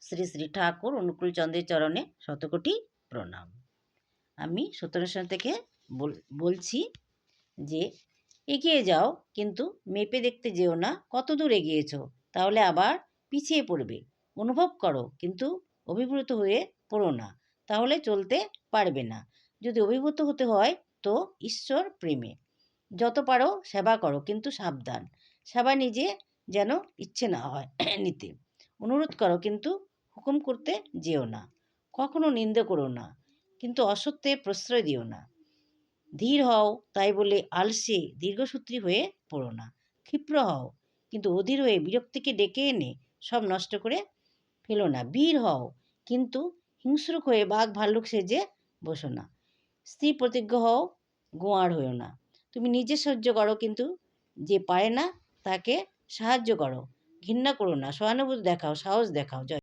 শ্রী শ্রী ঠাকুর অনুকূল চন্দ্রের চরণে শতকোটি প্রণাম। আমি সত্যনারায়ণ থেকে বল- বলছি যে, এগিয়ে যাও, কিন্তু মেপে দেখতে যেও না, কত দূর এগিয়েছ, তাহলে আবার পিছিয়ে পড়বে। অনুভব করো, কিন্তু অভিভূত হয়ে পড়ো না, তাহলে চলতে পারবে না। যদি অভিভূত হতে হয়, তো ঈশ্বর প্রেমে। যত পারো সেবা করো, কিন্তু সাবধান। সেবা নিজে যেন ইচ্ছে না হয় নিতে। অনুরোধ করো, কিন্তু হুকুম করতে যেও না, কখনো নিন্দে করো না, কিন্তু অসত্যে প্রশ্রয় দিও না। ধীর হও, তাই বলে আলসে, দীর্ঘসূত্রী হয়ে পড়ো না। ক্ষিপ্র হও, কিন্তু অধীর হয়ে বিরক্তিকে ডেকে এনে সব নষ্ট করে ফেলো না। বীর হও, কিন্তু হিংস্রুক হয়ে বাঘ ভাল্লুক সেজে বসো না। স্ত্রী প্রতিজ্ঞ হও, গোয়ার হয়েও না। তুমি নিজে সহ্য করো, কিন্তু যে পারে না, তাকে সাহায্য করো। ঘৃণা করো না, সহানুভূতি দেখাও, সাহস দেখাও। জয়।